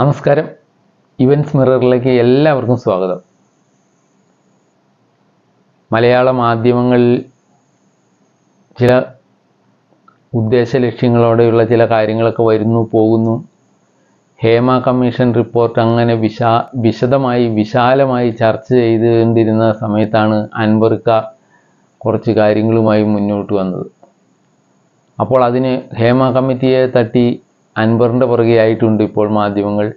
നമസ്കാരം. ഇവൻസ് മിററിലേക്ക് എല്ലാവർക്കും സ്വാഗതം. മലയാള മാധ്യമങ്ങളിൽ ചില ഉദ്ദേശ ലക്ഷ്യങ്ങളോടെയുള്ള ചില കാര്യങ്ങളൊക്കെ വരുന്നു പോകുന്നു. ഹേമ കമ്മീഷൻ റിപ്പോർട്ട് അങ്ങനെ വിശാ വിശദമായി വിശാലമായി ചർച്ച ചെയ്തുകൊണ്ടിരുന്ന സമയത്താണ് അൻവർക്ക കുറച്ച് കാര്യങ്ങളുമായി മുന്നോട്ട് വന്നത്. അപ്പോൾ അതിന് ഹേമ കമ്മിറ്റിയെ തട്ടി അൻവറിന്റെ പുറകെ ആയിട്ടുണ്ട് ഇപ്പോൾ മാധ്യമങ്ങൾ.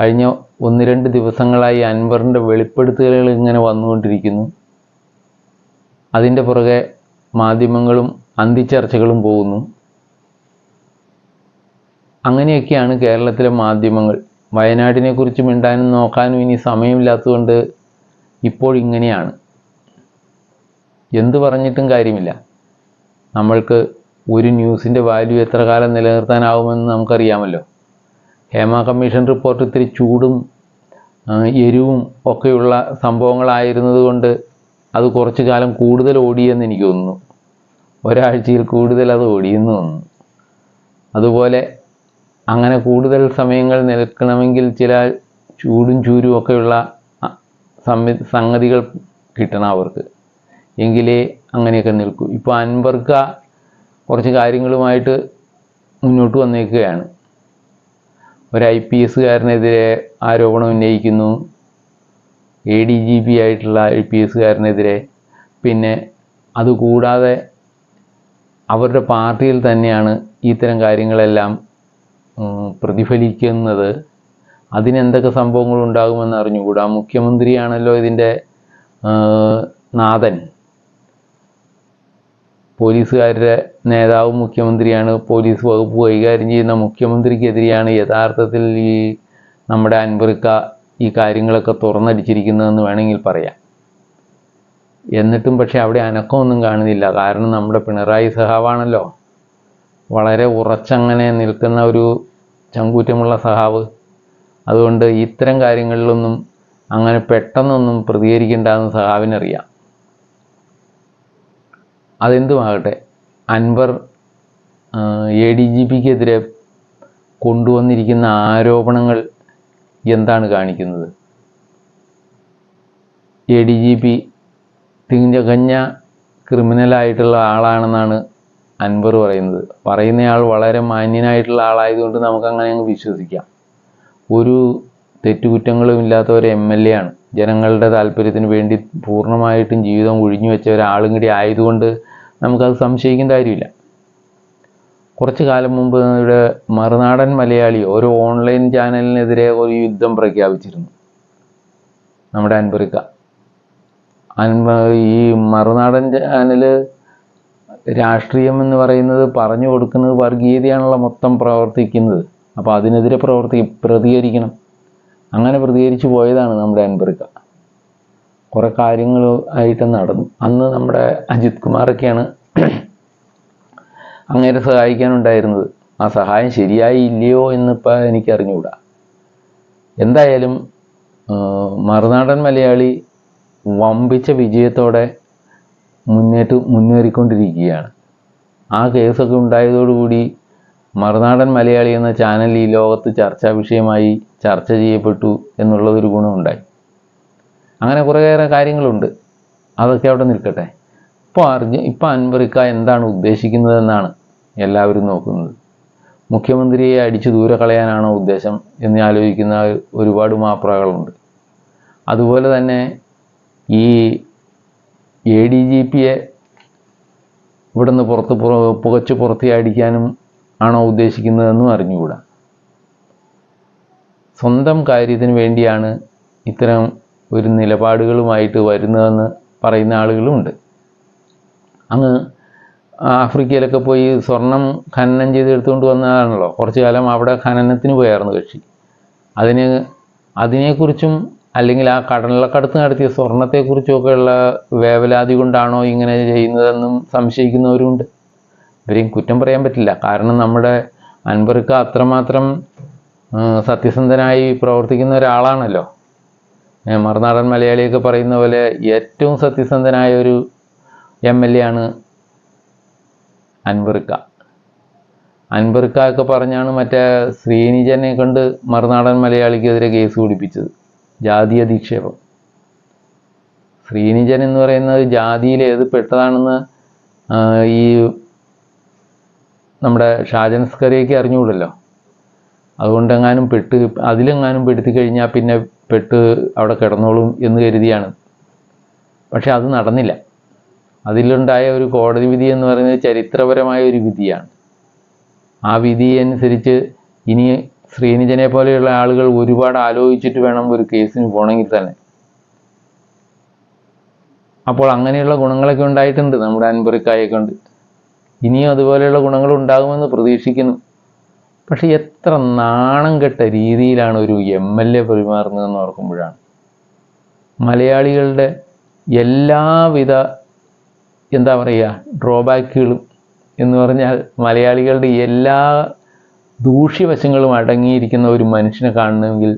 കഴിഞ്ഞ ഒന്ന് രണ്ട് ദിവസങ്ങളായി അൻവറിന്റെ വെളിപ്പെടുത്തലുകൾ ഇങ്ങനെ വന്നുകൊണ്ടിരിക്കുന്നു. അതിന്റെ പുറകെ മാധ്യമങ്ങളും അന്തിച്ചർച്ചകളും പോകുന്നു. അങ്ങനെയൊക്കെയാണ് കേരളത്തിലെ മാധ്യമങ്ങൾ. വയനാടിനെക്കുറിച്ച് മിണ്ടാനും നോക്കാനും ഇനി സമയമില്ലാത്തതുകൊണ്ട് ഇപ്പോൾ ഇങ്ങനെയാണ്. എന്തു പറഞ്ഞിട്ടും കാര്യമില്ല. നമ്മൾക്ക് ഒരു ന്യൂസിന്റെ വാല്യൂ എത്ര കാലം നിലനിർത്താനാവുമെന്ന് നമുക്കറിയാമല്ലോ. ഹേമ കമ്മീഷൻ റിപ്പോർട്ട് ഇത്തിരി ചൂടും എരിവും ഒക്കെയുള്ള സംഭവങ്ങളായിരുന്നതുകൊണ്ട് അത് കുറച്ച് കാലം കൂടുതൽ ഓടിയെന്ന് എനിക്ക് തോന്നുന്നു. ഒരാഴ്ചയിൽ കൂടുതൽ അത് ഓടിയെന്ന് തോന്നുന്നു. അതുപോലെ അങ്ങനെ കൂടുതൽ സമയങ്ങൾ നിൽക്കണമെങ്കിൽ ചില ചൂടും ചൂരും ഒക്കെയുള്ള സംഗതികൾ കിട്ടണം അവർക്ക്. എങ്കിലേ അങ്ങനെയൊക്കെ നിൽക്കൂ. ഇപ്പോൾ അൻവർക്ക കുറച്ച് കാര്യങ്ങളുമായിട്ട് മുന്നോട്ട് വന്നേക്കുകയാണ്. ഒരു ഐ പി എസ്സുകാരനെതിരെ ആരോപണം ഉന്നയിക്കുന്നു. എ ഡി ജി പി ആയിട്ടുള്ള ഐ പി എസ്സുകാരനെതിരെ. പിന്നെ അതുകൂടാതെ അവരുടെ പാർട്ടിയിൽ തന്നെയാണ് ഇത്തരം കാര്യങ്ങളെല്ലാം പ്രതിഫലിക്കുന്നത്. അതിനെന്തൊക്കെ സംഭവങ്ങൾ ഉണ്ടാകുമെന്ന് അറിഞ്ഞുകൂടാ? മുഖ്യമന്ത്രിയാണല്ലോ ഇതിന്റെ നാഥൻ. പോലീസുകാരുടെ നേതാവും മുഖ്യമന്ത്രിയാണ്. പോലീസ് വകുപ്പ് കൈകാര്യം ചെയ്യുന്ന മുഖ്യമന്ത്രിക്കെതിരെയാണ് യഥാർത്ഥത്തിൽ ഈ നമ്മുടെ അൻവറിക്ക ഈ കാര്യങ്ങളൊക്കെ തുറന്നടിച്ചിരിക്കുന്നതെന്ന് വേണമെങ്കിൽ പറയാം. എന്നിട്ടും പക്ഷെ അവിടെ അനക്കമൊന്നും കാണുന്നില്ല. കാരണം നമ്മുടെ പിണറായി സഹാവാണല്ലോ. വളരെ ഉറച്ചങ്ങനെ നിൽക്കുന്ന ഒരു ചങ്കൂറ്റമുള്ള സഹാവ്. അതുകൊണ്ട് ഇത്തരം കാര്യങ്ങളിലൊന്നും അങ്ങനെ പെട്ടെന്നൊന്നും പ്രതികരിക്കേണ്ടെന്ന് സഹാവിനറിയാം. അതെന്തുമാകട്ടെ? അൻവർ എ ഡി ജി പിക്കെതിരെ കൊണ്ടുവന്നിരിക്കുന്ന ആരോപണങ്ങൾ എന്താണ് കാണിക്കുന്നത്? എ ഡി ജി പി തികഞ്ഞ ക്രിമിനലായിട്ടുള്ള ആളാണെന്നാണ് അൻവർ പറയുന്നത്. പറയുന്നയാൾ വളരെ മാന്യനായിട്ടുള്ള ആളായതുകൊണ്ട് നമുക്കങ്ങനെ അങ്ങ് വിശ്വസിക്കാം. ഒരു തെറ്റുകുറ്റങ്ങളും ഇല്ലാത്ത ഒരു എം എൽ എ ആണ്. ജനങ്ങളുടെ താല്പര്യത്തിന് വേണ്ടി പൂർണമായിട്ടും ജീവിതം ഒഴിഞ്ഞു വെച്ച ഒരാളും കൂടി ആയതുകൊണ്ട് നമുക്കത് സംശയിക്കേണ്ട കാര്യമില്ല. കുറച്ചു കാലം മുമ്പ് ഇവിടെ മറുനാടൻ മലയാളി ഒരു ഓൺലൈൻ ചാനലിനെതിരെ ഒരു യുദ്ധം പ്രഖ്യാപിച്ചിരുന്നു. നമ്മുടെ അൻപറിക്ക. അൻപ ഈ മറുനാടൻ ചാനൽ രാഷ്ട്രീയം എന്ന് പറയുന്നത് പറഞ്ഞു കൊടുക്കുന്നത് വർഗീയതയാണല്ലോ മൊത്തം പ്രവർത്തിക്കുന്നത്. അപ്പോൾ അതിനെതിരെ പ്രവർത്തി പ്രതികരിക്കണം. അങ്ങനെ പ്രതികരിച്ചു പോയതാണ് നമ്മുടെ അൻപറിക്ക. കുറേ കാര്യങ്ങൾ ആയിട്ട് നടന്നു. അന്ന് നമ്മുടെ അജിത് കുമാറൊക്കെയാണ് അങ്ങേരെ സഹായിക്കാനുണ്ടായിരുന്നത്. ആ സഹായം ശരിയായി ഇല്ലയോ എന്നിപ്പോൾ എനിക്ക് അറിഞ്ഞുകൂടാ എന്തായാലും മറുനാടൻ മലയാളി വമ്പിച്ച വിജയത്തോടെ മുന്നേറ്റ് മുന്നേറിക്കൊണ്ടിരിക്കുകയാണ്. ആ കേസൊക്കെ ഉണ്ടായതോടുകൂടി മറുനാടൻ മലയാളി എന്ന ചാനൽ ഈ ലോകത്ത് ചർച്ചാ വിഷയമായി ചർച്ച ചെയ്യപ്പെട്ടു എന്നുള്ളതൊരു ഗുണമുണ്ടായി. അങ്ങനെ കുറേയേറെ കാര്യങ്ങളുണ്ട്. അതൊക്കെ അവിടെ നിൽക്കട്ടെ. ഇപ്പോൾ അറിഞ്ഞ് ഇപ്പോൾ അൻവറിക്ക എന്താണ് ഉദ്ദേശിക്കുന്നതെന്നാണ് എല്ലാവരും നോക്കുന്നത്. മുഖ്യമന്ത്രിയെ അടിച്ചു ദൂരെ കളയാനാണോ ഉദ്ദേശം എന്ന് ആലോചിക്കുന്ന ഒരുപാട് മാപ്രകളുണ്ട് അതുപോലെ തന്നെ ഈ എ ഡി ജി പിയെ ഇവിടുന്ന് പുറത്ത് പുറ- പുകച്ച് പുറത്തിയടിക്കാനും ആണോ ഉദ്ദേശിക്കുന്നതെന്നും അറിഞ്ഞുകൂടാ. സ്വന്തം കാര്യത്തിന് വേണ്ടിയാണ് ഇത്തരം ഒരു നിലപാടുകളുമായിട്ട് വരുന്നതെന്ന് പറയുന്ന ആളുകളുമുണ്ട് അങ്ങ് ആഫ്രിക്കയിലൊക്കെ പോയി സ്വർണം ഖനനം ചെയ്ത് എടുത്തുകൊണ്ട് വന്നതാണല്ലോ. കുറച്ചു കാലം അവിടെ ഖനനത്തിന് പോയായിരുന്നു കക്ഷി. അതിന് അതിനെക്കുറിച്ചും അല്ലെങ്കിൽ ആ കടലക്കടത്ത് നടത്തിയ സ്വർണത്തെക്കുറിച്ചുമൊക്കെയുള്ള വേവലാതി കൊണ്ടാണോ ഇങ്ങനെ ചെയ്യുന്നതെന്നും സംശയിക്കുന്നവരുമുണ്ട്. ഇവരെയും കുറ്റം പറയാൻ പറ്റില്ല. കാരണം നമ്മുടെ അൻവർക്ക് അത്രമാത്രം സത്യസന്ധനായി പ്രവർത്തിക്കുന്ന ഒരാളാണല്ലോ. മറുനാടൻ മലയാളിയൊക്കെ പറയുന്ന പോലെ ഏറ്റവും സത്യസന്ധനായ ഒരു എം എൽ എ ആണ് അൻവർക്ക ഒക്കെ പറഞ്ഞാണ് മറ്റേ ശ്രീനിജനെ കൊണ്ട് മറുനാടൻ മലയാളിക്കെതിരെ കേസ് പിടിപ്പിച്ചത്. ജാതി അധിക്ഷേപം. ശ്രീനിജൻ എന്ന് പറയുന്നത് ജാതിയിൽ ഏത് പെട്ടതാണെന്ന് ഈ നമ്മുടെ ഷാജൻ സ്കറിയൊക്കെ അറിഞ്ഞുകൂടല്ലോ. അതുകൊണ്ടെങ്ങാനും പെട്ട് അതിലെങ്ങാനും പെടുത്തി കഴിഞ്ഞാൽ പിന്നെ പെട്ട് അവിടെ കിടന്നോളും എന്ന് കരുതിയാണ്. പക്ഷെ അത് നടന്നില്ല. അതിലുണ്ടായ ഒരു കോടതി വിധി എന്ന് പറയുന്നത് ചരിത്രപരമായ ഒരു വിധിയാണ്. ആ വിധി അനുസരിച്ച് ഇനി ശ്രീനിജനെ പോലെയുള്ള ആളുകൾ ഒരുപാട് ആലോചിച്ചിട്ട് വേണം ഒരു കേസിന് പോകണമെങ്കിൽ തന്നെ. അപ്പോൾ അങ്ങനെയുള്ള ഗുണങ്ങളൊക്കെ ഉണ്ടായിട്ടുണ്ട് നമ്മുടെ അൻപറിക്കായെ കൊണ്ട്. ഇനിയും അതുപോലെയുള്ള ഗുണങ്ങൾ ഉണ്ടാകുമെന്ന് പ്രതീക്ഷിക്കുന്നു. പക്ഷെ എത്ര നാണം കെട്ട രീതിയിലാണ് ഒരു എം എൽ എ പെരുമാറുന്നതെന്ന് ഓർക്കുമ്പോഴാണ്. മലയാളികളുടെ എല്ലാവിധ എന്താ പറയുക ഡ്രോബാക്കുകളും എന്ന് പറഞ്ഞാൽ മലയാളികളുടെ എല്ലാ ദൂഷ്യവശങ്ങളും അടങ്ങിയിരിക്കുന്ന ഒരു മനുഷ്യനെ കാണണമെങ്കിൽ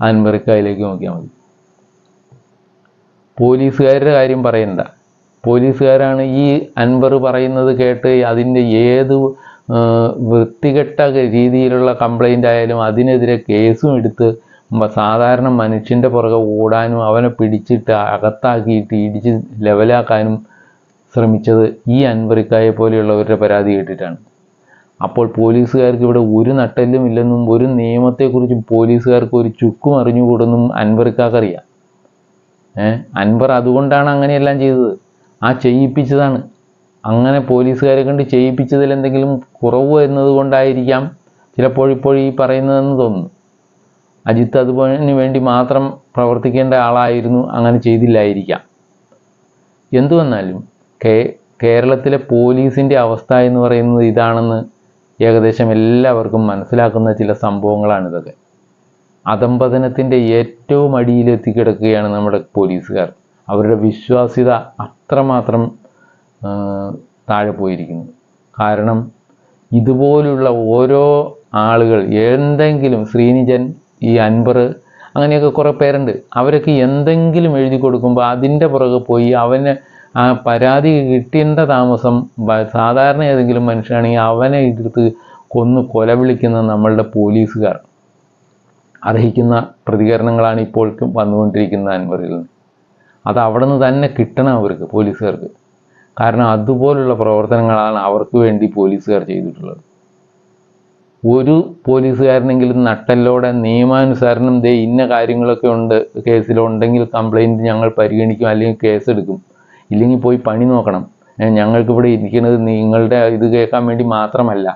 അൻവറിക്കായിലേക്ക് നോക്കിയാൽ മതി. പോലീസുകാരുടെ കാര്യം പറയണ്ട. പോലീസുകാരാണ് ഈ അൻവർ പറയുന്നത് കേട്ട് അതിന്റെ ഏത് വൃത്തികെട്ട രീതിയിലുള്ള കംപ്ലൈന്റ് ആയാലും അതിനെതിരെ കേസും എടുത്ത് സാധാരണ മനുഷ്യന്റെ പുറകെ ഓടാനും അവനെ പിടിച്ചിട്ട് അകത്താക്കിയിട്ട് ഇടിച്ച് ലെവലാക്കാനും ശ്രമിച്ചത് ഈ അൻവറിക്കായെ പോലെയുള്ളവരുടെ പരാതി കേട്ടിട്ടാണ്. അപ്പോൾ പോലീസുകാർക്ക് ഇവിടെ ഒരു നട്ടെല്ലും ഇല്ലെന്നും ഒരു നിയമത്തെക്കുറിച്ചും പോലീസുകാർക്ക് ഒരു ചുക്കും അറിഞ്ഞുകൂടെന്നും അൻവറിക്കാക്കറിയാം. ഏഹ് അൻവർ അതുകൊണ്ടാണ് അങ്ങനെയെല്ലാം ചെയ്തത്. ആ ചെയ്യിപ്പിച്ചതാണ്. അങ്ങനെ പോലീസുകാരെ കൊണ്ട് ചെയ്യിപ്പിച്ചതിൽ എന്തെങ്കിലും കുറവ് വരുന്നത് കൊണ്ടായിരിക്കാം ചിലപ്പോൾ ഇപ്പോൾ ഈ പറയുന്നതെന്ന് തോന്നുന്നു. അജിത്ത് അതുപോലെ വേണ്ടി മാത്രം പ്രവർത്തിക്കേണ്ട ആളായിരുന്നു അങ്ങനെ ചെയ്തില്ലായിരിക്കാം. എന്തുവന്നാലും കേ കേരളത്തിലെ പോലീസിന്റെ അവസ്ഥ എന്ന് പറയുന്നത് ഇതാണെന്ന് ഏകദേശം എല്ലാവർക്കും മനസ്സിലാക്കുന്ന ചില സംഭവങ്ങളാണിതൊക്കെ. അധംപതനത്തിന്റെ ഏറ്റവും അടിയിലെത്തി കിടക്കുകയാണ് നമ്മുടെ പോലീസുകാർ. അവരുടെ വിശ്വാസ്യത അത്രമാത്രം താഴെ പോയിരിക്കുന്നു. കാരണം ഇതുപോലുള്ള ഓരോ ആളുകൾ എന്തെങ്കിലും ശ്രീനിജൻ ഈ അൻപർ അങ്ങനെയൊക്കെ കുറേ പേരുണ്ട്. അവരൊക്കെ എന്തെങ്കിലും എഴുതി കൊടുക്കുമ്പോൾ അതിന്റെ പുറകെ പോയി അവന് ആ പരാതി കിട്ടേണ്ട താമസം സാധാരണ ഏതെങ്കിലും മനുഷ്യനാണെങ്കിൽ അവനെ എടുത്ത് കൊന്ന് കൊല വിളിക്കുന്ന നമ്മളുടെ പോലീസുകാർ. അർഹിക്കുന്ന പ്രതികരണങ്ങളാണ് ഇപ്പോൾ വന്നുകൊണ്ടിരിക്കുന്ന അൻവറിൽ നിന്ന്. അത് അവിടെ നിന്ന് തന്നെ കിട്ടണം അവർക്ക് പോലീസുകാർക്ക്. കാരണം അതുപോലുള്ള പ്രവർത്തനങ്ങളാണ് അവർക്ക് വേണ്ടി പോലീസുകാർ ചെയ്തിട്ടുള്ളത്. ഒരു പോലീസുകാരനെങ്കിലും നട്ടല്ലോടെ നിയമാനുസരണം ദേ ഇന്ന കാര്യങ്ങളൊക്കെ ഉണ്ട് കേസിലുണ്ടെങ്കിൽ കംപ്ലൈന്റ് ഞങ്ങൾ പരിഗണിക്കും അല്ലെങ്കിൽ കേസെടുക്കും. ഇല്ലെങ്കിൽ പോയി പണി നോക്കണം. ഞങ്ങൾക്കിവിടെ ഇരിക്കുന്നത് നിങ്ങളുടെ ഇത് കേൾക്കാൻ വേണ്ടി മാത്രമല്ല.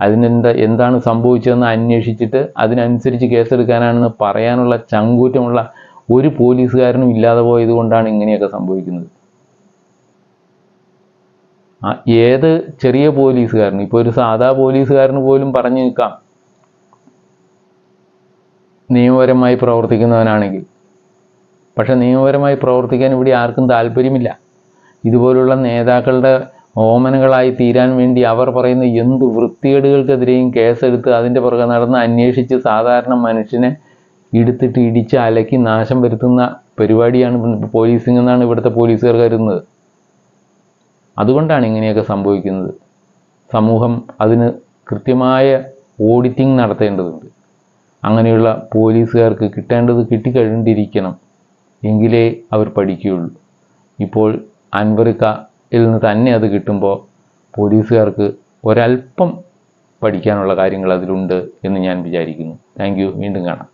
അതിനെന്താ എന്താണ് സംഭവിച്ചതെന്ന് അന്വേഷിച്ചിട്ട് അതിനനുസരിച്ച് കേസെടുക്കാനാണെന്ന് പറയാനുള്ള ചങ്കൂറ്റമുള്ള ഒരു പോലീസുകാരനും ഇല്ലാതെ പോയത് കൊണ്ടാണ് ഇങ്ങനെയൊക്കെ സംഭവിക്കുന്നത്. ഏത് ചെറിയ പോലീസുകാരനും? ഇപ്പോൾ ഒരു സാധാ പോലീസുകാരന് പോലും പറഞ്ഞു നിൽക്കാം. നിയമപരമായി പ്രവർത്തിക്കുന്നവനാണെങ്കിൽ. പക്ഷെ നിയമപരമായി പ്രവർത്തിക്കാൻ ഇവിടെ ആർക്കും താല്പര്യമില്ല. ഇതുപോലുള്ള നേതാക്കളുടെ ഓമനകളായി തീരാൻ വേണ്ടി അവർ പറയുന്ന എന്ത് വൃത്തികേടുകൾക്കെതിരെയും കേസെടുത്ത് അതിന്റെ പുറകെ നടന്ന് അന്വേഷിച്ച് സാധാരണ മനുഷ്യനെ എടുത്തിട്ട് ഇടിച്ച് അലക്കി നാശം വരുത്തുന്ന പരിപാടിയാണ് പോലീസിംഗ് എന്നാണ് ഇവിടുത്തെ പോലീസുകാർ കരുതുന്നത്. അതുകൊണ്ടാണ് ഇങ്ങനെയൊക്കെ സംഭവിക്കുന്നത്. സമൂഹം അതിന് കൃത്യമായ ഓഡിറ്റിംഗ് നടത്തേണ്ടതുണ്ട്. അങ്ങനെയുള്ള പോലീസുകാർക്ക് കിട്ടേണ്ടത് കിട്ടിക്കഴിഞ്ഞിരിക്കണം എങ്കിലേ അവർ പഠിക്കുകയുള്ളൂ. ഇപ്പോൾ അൻവറിക്കയിൽ നിന്ന് തന്നെ അത് കിട്ടുമ്പോൾ പോലീസുകാർക്ക് ഒരല്പം പഠിക്കാനുള്ള കാര്യങ്ങൾ അതിലുണ്ട് എന്ന് ഞാൻ വിചാരിക്കുന്നു. താങ്ക് വീണ്ടും കാണാം.